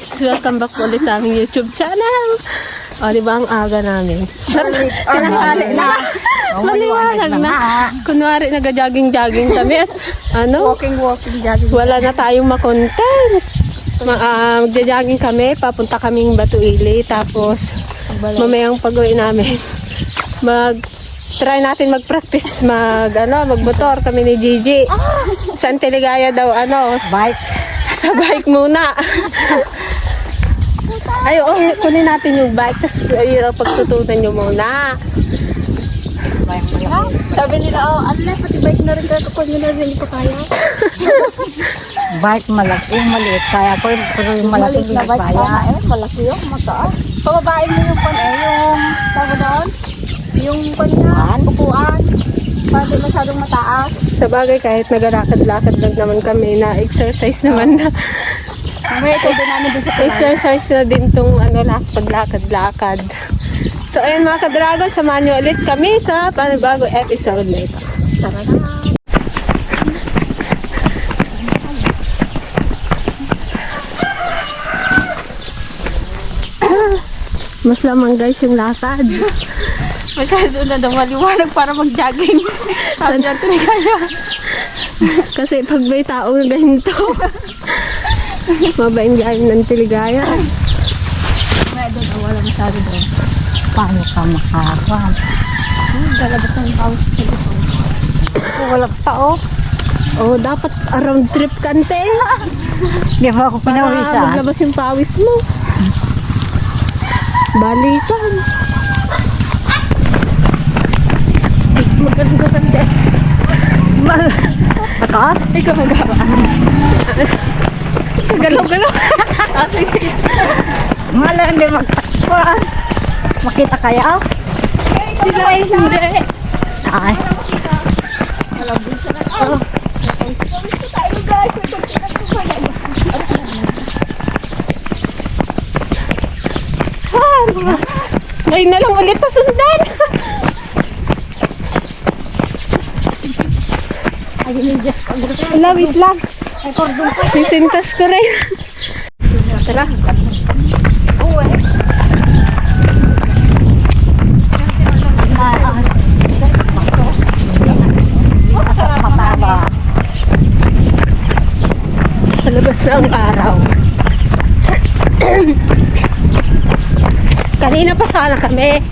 guys! Welcome back po ulit sa aming YouTube channel. O, di ba ang aga namin? Tinanghali na. Maliwanag na. Kunwari, nag-jogging-jogging kami at ano, Walking, walking, jogging. wala na tayong makontent. Ma ah, magja-jogging kami, papunta kaming Batuili, tapos mamayang pag-uwi namin, mag try natin mag-practice mag ano, magmotor kami ni Gigi. Sa Antiligaya daw ano, Bike. Sa bike muna. Ay, oo, kunin natin yung bike, tapos ayun pagtutunan nyo muna. Sabi nila, oh, ano na, pati bike na rin nyo na rin, hindi ko kaya. Bike malaki, maliit kaya ko, pero yung malaki Maliit na bike kaya. sana, eh, malaki yung mataas. Pababain mo yung pan, eh, yung, tawag doon, yung pan na, upuan. Para di masyadong mataas. Sa bagay, kahit nagalakad-lakad lang naman kami, na exercise naman na. May ito din namin doon sa tulay. exercise na din tong ano, lak- paglakad-lakad. So, ayun mga kadragon, samahan nyo ulit kami sa panibago episode na ito. Tara na. Mas lamang guys yung lakad. Masyado na daw maliwanag para mag-jogging. Sabi niya, tinigaya. Kasi pag may taong ganito, mabaing gayon ng tiligaya. May doon, oh, wala masyado doon. Paano ka makakuha? Hmm, Lalabas ng house sa likod. Kung wala tao, Oh, dapat around trip kante. di ba ako Para pinawisan? maglabas yung pawis mo. Balikan. Maganda kante. Baka? Ikaw magawa. Galaw-galaw. Ah, sige. Mala hindi magtakpan. Makita kaya? Sila ay hindi. Ay, Ngayon na lang ulit na sundan. Wala, wait lang. Sisintas ko rin. Tara. Palabas ang araw. Kanina pa sana kami.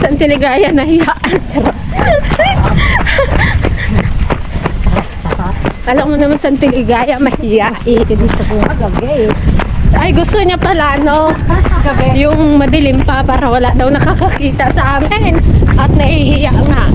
Sa Antiligaya nahiya. Alam mo naman sa Antiligaya mahiyain. Ay gusto niya pala no. Yung madilim pa para wala daw nakakakita sa amin. At nahihiya nga.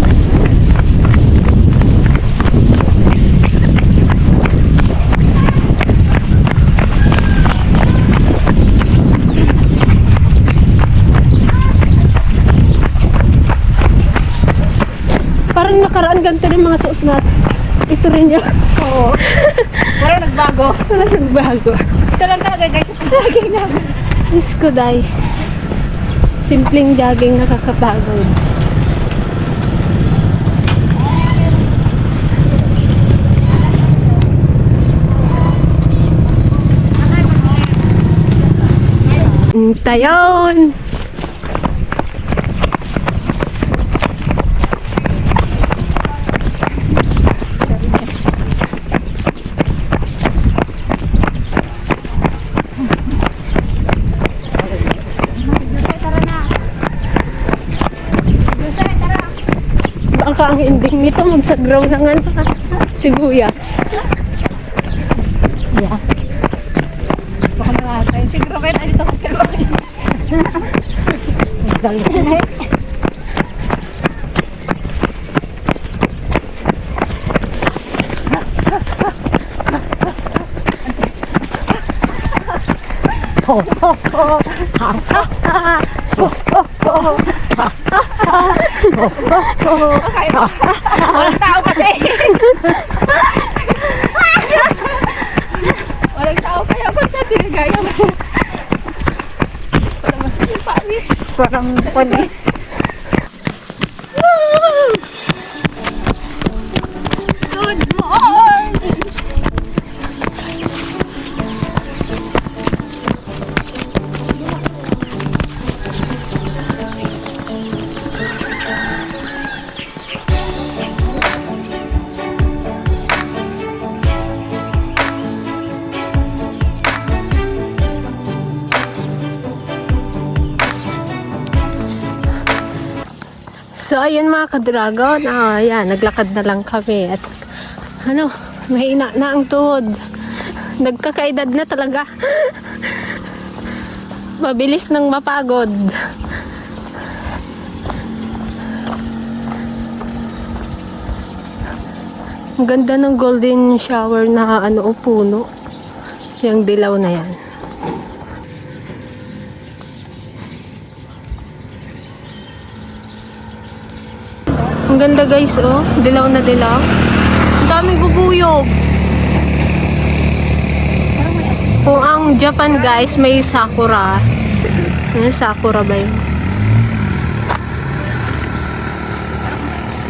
Parang nakaraan ganito rin mga suot natin. Ito rin yun. Oo. Parang nagbago. Parang nagbago. Ito lang talaga guys. Jogging namin. Diyos ko, day. Simpleng jogging nakakapagod. Tayon! Baka ang ending nito magsagraw na nga na sibuyas. Yeah. Baka nakakay. Siguro kayo na dito sa karoon. Galit. Ho, ho, ho. Ha, ha, ha. Ho, ho, ho. Ha, ho. Walang tao kasi. Walang tao kaya ba't siya tinigaya mo? Parang mas yung pawis. Parang pwede. Good ayun mga ka-dragon. Ah, yan, naglakad na lang kami. At, ano, mahina na ang tuhod. Nagkakaedad na talaga. Mabilis nang mapagod. Ang ganda ng golden shower na ano o puno. Yung dilaw na yan. Ang ganda guys oh. Dilaw na dilaw. Ang daming bubuyog. Kung ang Japan guys may sakura. Ano sakura ba yun?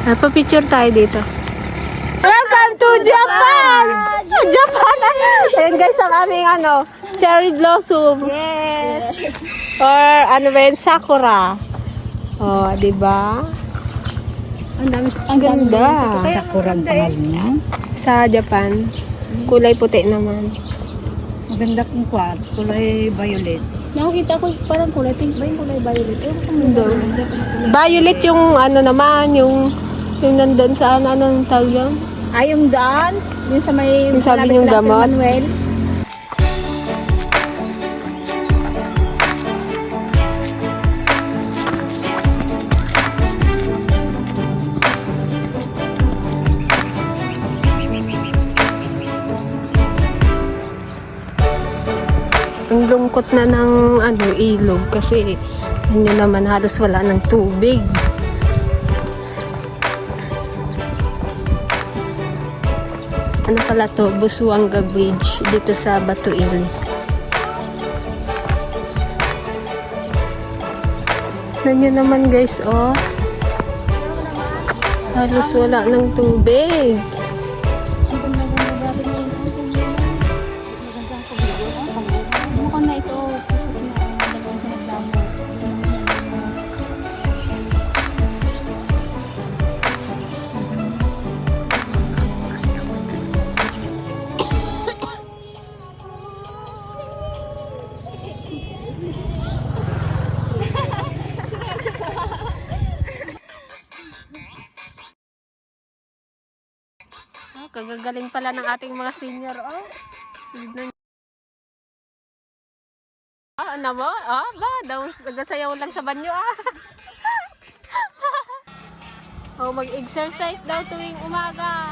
Napapicture tayo dito. Welcome to Japan! Japan! Ayan guys, ang aming ano, cherry blossom. Yes! Or ano ba yun, sakura. Oh, di ba? Ang dami, ang Ganda. Sakurang pangalan niya. Sa Japan, kulay puti naman. Maganda kong kwat. Kulay violet. Nakakita ko parang kulay pink ba yung kulay violet? Eh, kung Hindi. Violet yung ano naman, yung yung nandun sa ano, anong tawag yun? Ay, yung daan. Yung sa may... Yung sabi kay gamot? Manuel. Lungkot na ng ano, ilog kasi ano naman halos wala ng tubig. Ano pala to? Busuanga Bridge dito sa Batuil. Nanyo naman guys, oh. Halos wala ng tubig. Kagagaling pala ng ating mga senior, oh. Tignan. Ah, ano mo? Ah, ba? Daw, nagasayaw lang sa banyo, ah. oh, mag-exercise daw tuwing umaga.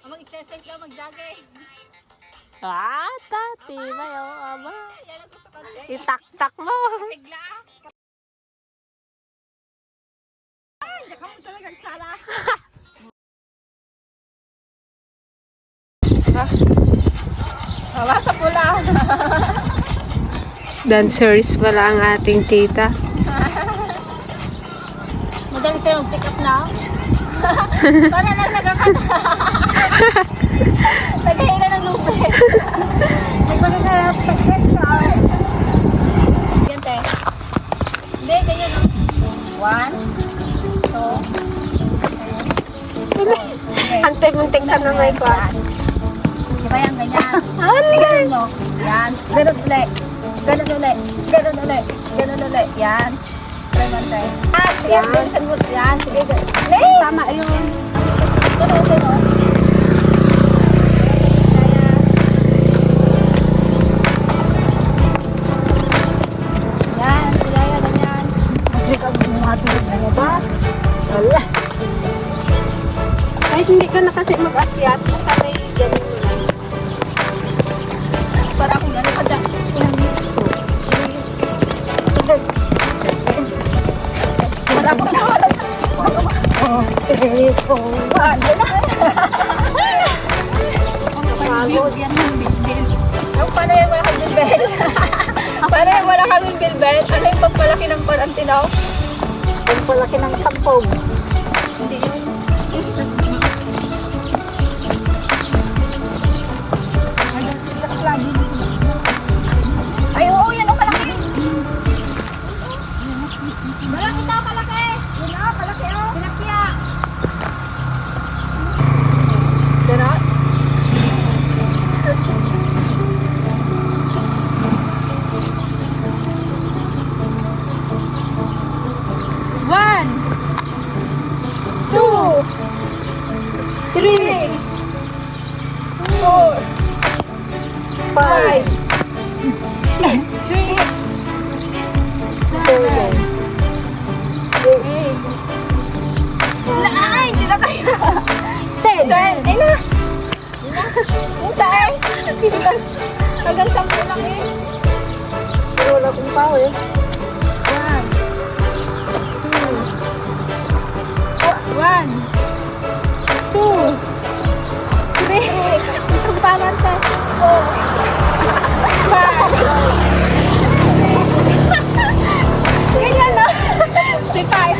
Oh, Mag-exercise daw, mag-jogging. Ah, tati, mayo, aba. Itak-tak mo. Sigla. Mo talaga sala. Hawa sa pula. Dancers pala ang ating tita. Madali sa'yo mag-pick up na. Para lang nagkakata. Nagkahina ng lupa. Hindi ko na na-success ka. Yan, te. Hindi, ganyan. One, Antay muntik ka na may kwa. Diba yan, ganyan? Ganun mo. Yan. Ganun ulit. Ganun ulit. Ganun ulit. Ganun ulit. Yan. Mo, try. Ah, sige. Bilisan mo. Yan. Sige. ganun. Tama yun. Ganun, ganun. Kahit hindi ka na kasi mag-akyat, masanay ganun mo lang. Para akong gano'n ka dyan. Para akong nawala. Eh, kung Ano na? Pagod yan ng bilbil. Ang yung wala kang bilbil? paano yung wala kang bilbil? Ano yung pagpalaki ng parantinaw? ang palaki ng tampog. Malaki na, kalaki. Yun na, kalaki oh.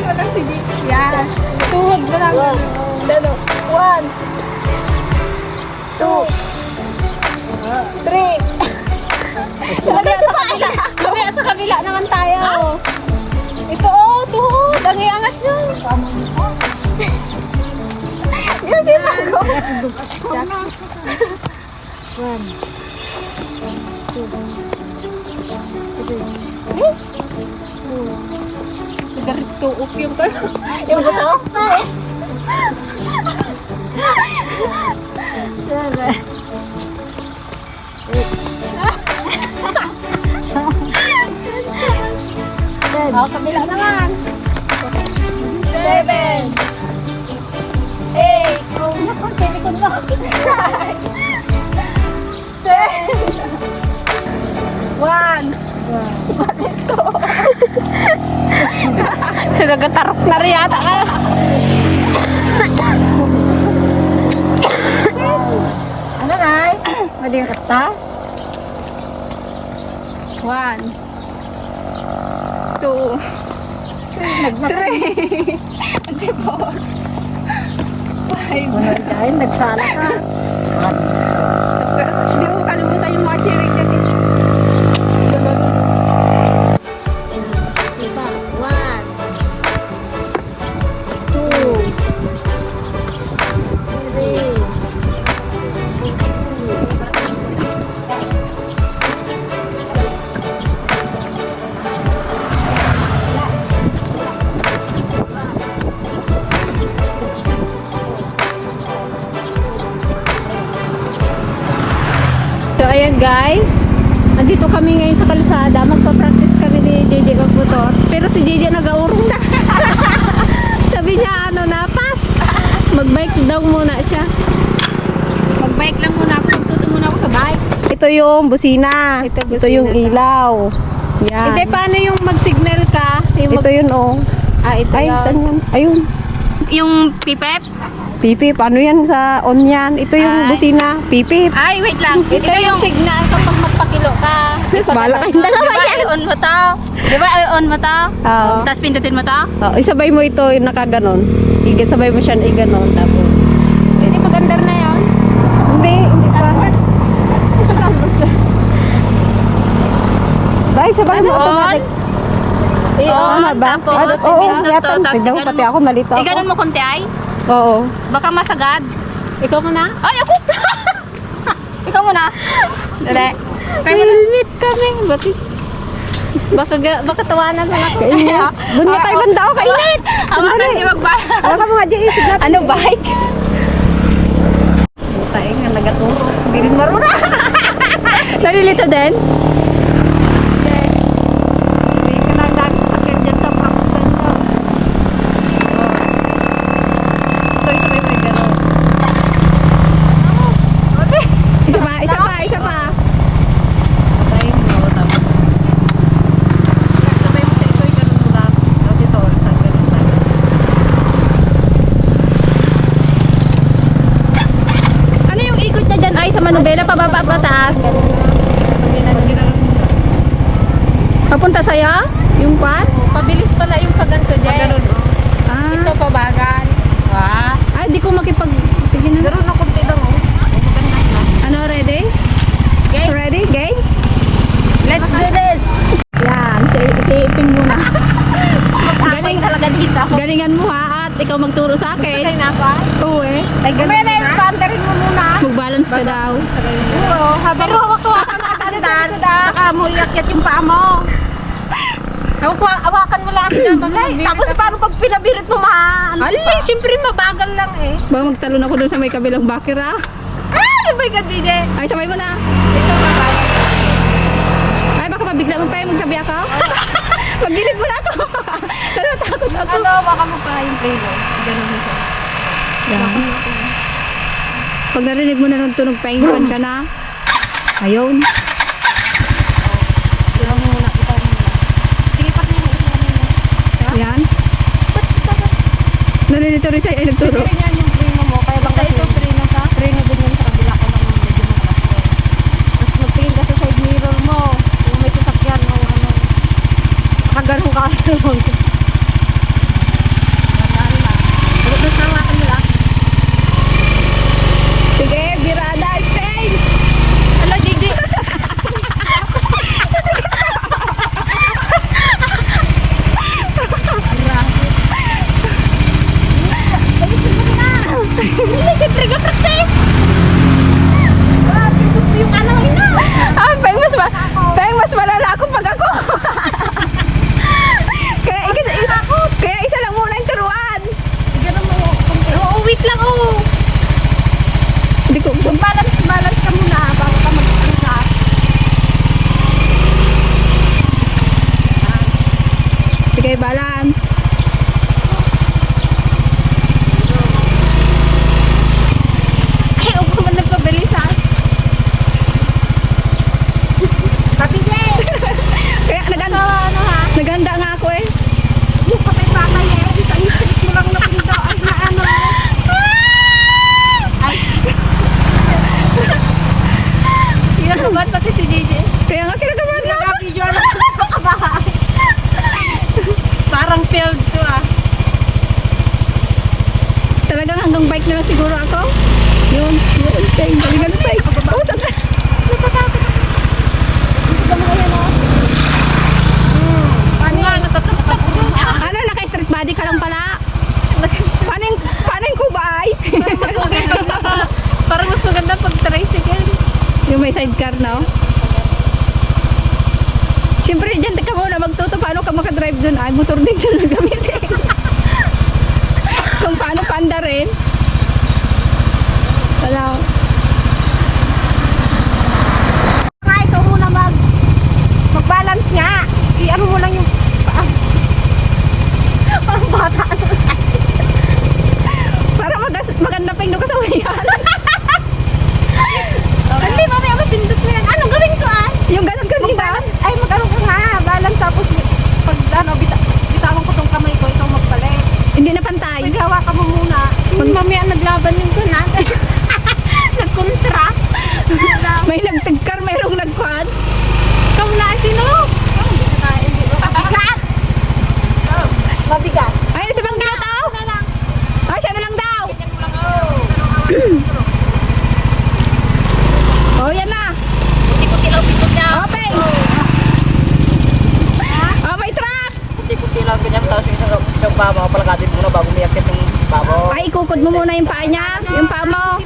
Lang si Dick. Yan. Tuhod mo lang. Dalo. One, two, three, Mamaya sa kabila. Mamaya sa kabila naman tayo. Ito oh, tuhod. Ang iangat nyo. Yan si Pago. Garito up yung ano. Yung buto? Oh, kabila naman. Seven. Eight. Oh, naku, pili ko na. Ten. One. Nagatarok na rin yata ka. Ano, Nay? Mali yung kasta? One. Two. Three. Four. Five. Dahil nagsala ka. Hindi yung busina. Ito, Ito busina yung to. ilaw. Yan. Hindi, paano yung mag-signal ka? Yung Ito yun oh. Ah, ito Ay, yun. saan yan? Ayun. Yung pipep? Pipi, paano yan sa on yan? Ito yung Ay. busina. Pipi. Ay, wait lang. Ito, yung signal kapag magpakilo ka. Di ba Bahala ganun? kayong dalawa Di ba yan. i-on mo to? Di ba i-on mo to? Oo. Tapos pindutin mo to? Oh, isabay mo ito yung nakaganon. Igasabay mo siya na iganon. Tapos, Hindi magandar na yun. hindi, hindi pa. Sabay mo On. automatic. I-on, Tama ba? tapos oo, pindot yata. to, tapos Tignan mo, pati ako nalito ako. Iganon mo konti ay. Oo. Baka masagad. Ikaw muna. Ay, ako! Ikaw muna. Dali. Helmet kami. Bakit? Baka, baka tawanan na ako. Kainit. Doon na tayo banda ako. Kainit. Hawakan niyo magbahan. Wala ka mga natin. Ano, bike? Tayo nga nagaturo. Hindi rin marunong. Nalilito din? May kanagdag sa sakit dyan sa practice nyo. Ito, isa pa yung gano'n. Isa pa, isa pa, isa pa. Patayin mo, tapos sabay mo sa ito, ganun mo lang. Tapos ito, sa ganun lang. Ano yung ikot niya dyan? Ay, sa Manubela, pababa pa taas. Papunta sa'yo? Yung pan? Pabilis pala yung paganto dyan. Ah. Ito pabagal. Wah. Ay, di ko makipag... Sige na. Garo na kunti lang oh. Ano, ready? Okay, Ready? Game? let's do this. Yan, si, si Iping muna. Galing talaga dito. Galingan mo ha, at ikaw magturo sa akin. Sakay na pa. Oo eh. Ay, galing na. Ipandarin mo muna. Mag-balance ka daw. Oo, habang hawak-hawakan ka tandaan. Saka mo iakyat yung paa mo. Hawak- Hawakan mo lang ako na. Ay, tapos paano pag pinabirit mo ma... Ano Ali, siyempre mabagal lang eh. Baka magtalon ako doon sa may kabilang bakira. Ay, Sabay ka, DJ. Ay, sabay mo na. Ito ba? Ay, baka mabigla mo pa yung magtabi ako. Magilid mo na ako. Natatakot ako. Ano, baka mo pa yung prego. Ganun ito. Yan. Pag narinig mo na ng tunog, pahingan ka na. Ayun. Parang failed to ah. Talagang hanggang bike na lang siguro ako. Yun, yun, peng, galingan ng bike. Oh, saan ka? Natatakot. Ano, naka-street body ka lang pala. Paano yung, paano yung kubay? Parang mas maganda. Parang mas maganda pag tricycle. yung may sidecar, no? Siyempre, dyan ka muna magtuto paano ka makadrive dun. Ay, motor din dyan ang gamitin. Kung paano panda rin. Wala. Nga, ikaw muna mag mag-balance nga. I-ano mo lang yung paa. Parang bata. Para magas, maganda pa yung kasawayan. Hindi, mamaya mapindot mo yan. Anong gawin ko ah? yung ganun kanina. Mag-balance. Ay, mag-ano ka nga. Balance tapos pag ano, bita bitawan ko tong kamay ko, ikaw magpalit. Hindi na pantay. Pwede hawakan mo muna. Pag mamaya naglaban yung ko natin. Nagkontra. May nagtagkar, mayroong nagkwan. Ikaw na, sino? Mabigat! Mabigat. Ay, sa bangga daw. Na lang. Ay, siya na lang daw. Oh, yan na. Ikot-ilaw-ikot niya. Open. Oh, may truck. Kunti-kunti lang ganyan, tapos yung isang, isang paa mapalagatin muna bago umiakit yung babo. Ay, ikukod mo muna yung paa niya. Yung paa mo.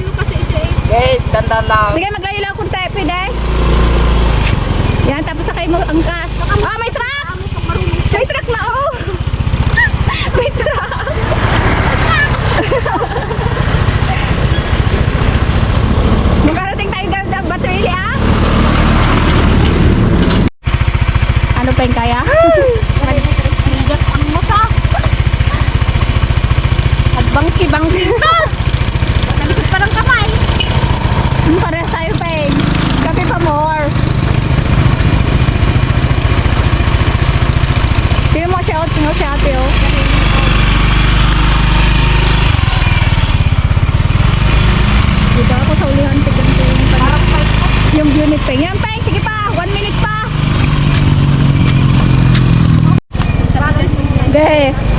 Okay, dandan lang. Sige, maglayo lang kung tayo pwede. Yan, tapos sakay mo ang gas. Ah, may truck! May truck na, oh! may truck! Magkarating tayo ganda, Batuili, ah! Ano pa yung kaya? Bigat ang mata. At bangki-bangki ka. Nalikod pa ng kamay. Parehas tayo, Peng. Kape pa more. Tingnan mo siya. Tingnan mo si ate, oh. Dito ako sa ulihan. Yung. Yung unit Peng. Yan, Peng. Sige pa. One minute pa. Hindi.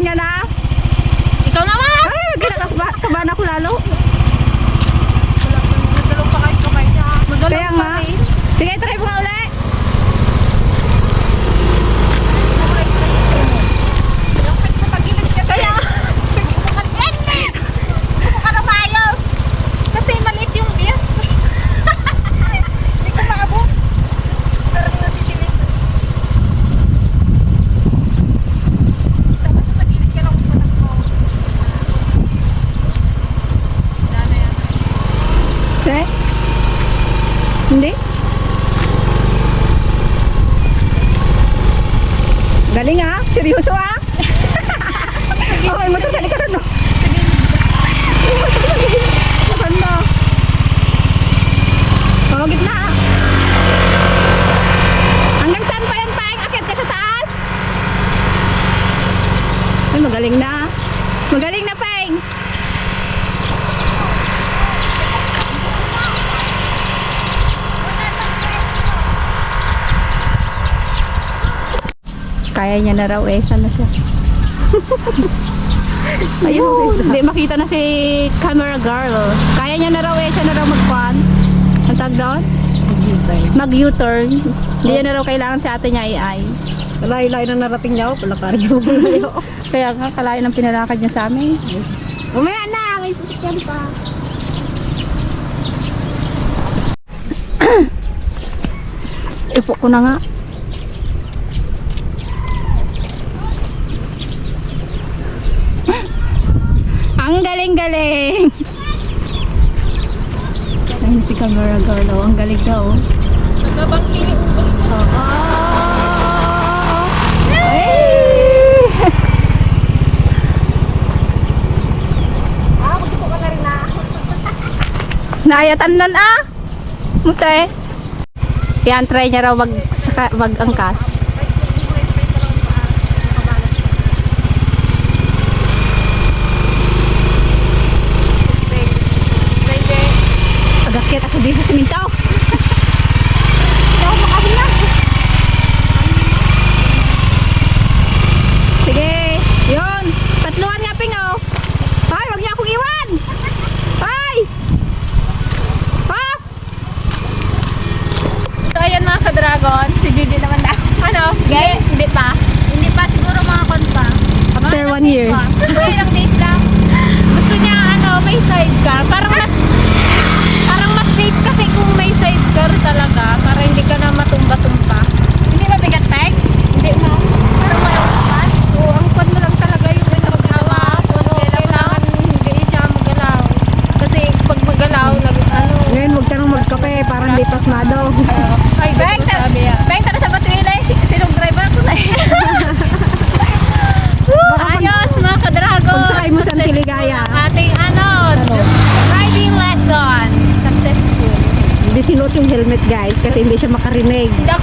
niya na. Ikaw naman! Ah, Ay, ginakas ba? Kaban ako lalo. Ayaw niya na raw eh. Sana siya. Ayun. Hindi makita na si camera girl. Kaya niya na raw eh. Siya na raw magkuhan. Ang tag doon? Mag-U-turn. Hindi niya na raw kailangan sa atin niya i-ay. Kalay-lay na narating niya ako. Palakaryo. Kaya nga, kalayan ang pinalakad niya sa amin. Umaya na! May sasakyan pa. Ipo ko na nga. galing-galing. Ayun si camera girl. Oh. Ang galing daw. Nagabangkiling. Oo. Oh. Hey! ah, gusto ko na rin na. Naayatan nan ah. Mutay. Eh. Yan, try niya raw mag, mag-angkas. Kaya ako din sa. hindi siya makarinig. Hindi